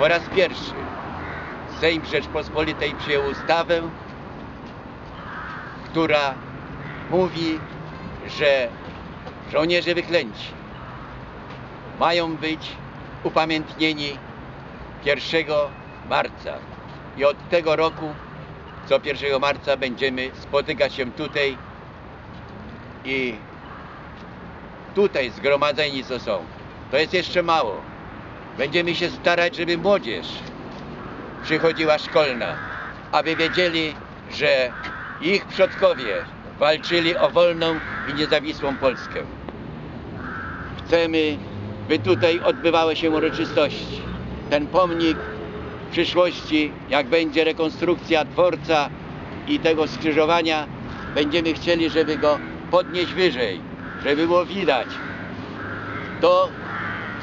po raz pierwszy Sejm Rzeczpospolitej przyjął ustawę, która mówi, że żołnierze wyklęci mają być upamiętnieni 1 marca. I od tego roku co 1 marca będziemy spotykać się tutaj i tutaj zgromadzeni co są. To jest jeszcze mało. Będziemy się starać, żeby młodzież przychodziła szkolna, aby wiedzieli, że ich przodkowie walczyli o wolną i niezawisłą Polskę. Chcemy, by tutaj odbywały się uroczystości. Ten pomnik w przyszłości, jak będzie rekonstrukcja dworca i tego skrzyżowania, będziemy chcieli, żeby go podnieść wyżej, żeby było widać to,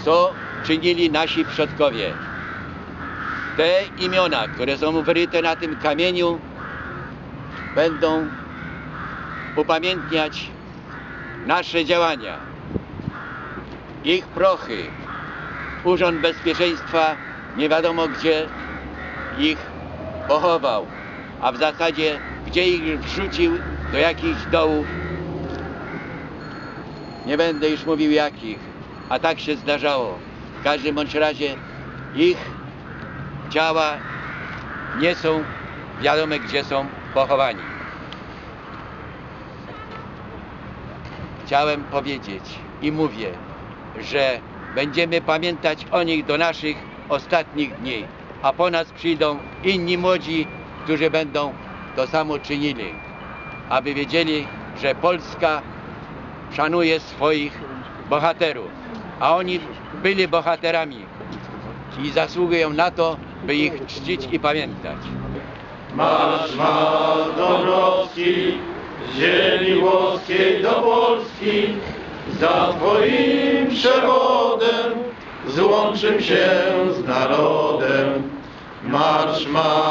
co czynili nasi przodkowie. Te imiona, które są wyryte na tym kamieniu, będą upamiętniać nasze działania. Ich prochy, Urząd Bezpieczeństwa nie wiadomo gdzie ich pochował, a w zasadzie gdzie ich wrzucił, do jakichś dołów. Nie będę już mówił jakich, a tak się zdarzało. Każdym bądź razie ich ciała nie są wiadome gdzie są pochowani. Chciałem powiedzieć i mówię, że będziemy pamiętać o nich do naszych ostatnich dni, a po nas przyjdą inni młodzi, którzy będą to samo czynili, aby wiedzieli, że Polska szanuje swoich bohaterów, a oni byli bohaterami i zasługują na to, by ich czcić i pamiętać. Marsz, marsz Dąbrowski, ziemi włoskiej do Polski, za Twoim przewodem złączym się z narodem. Marsz, marsz.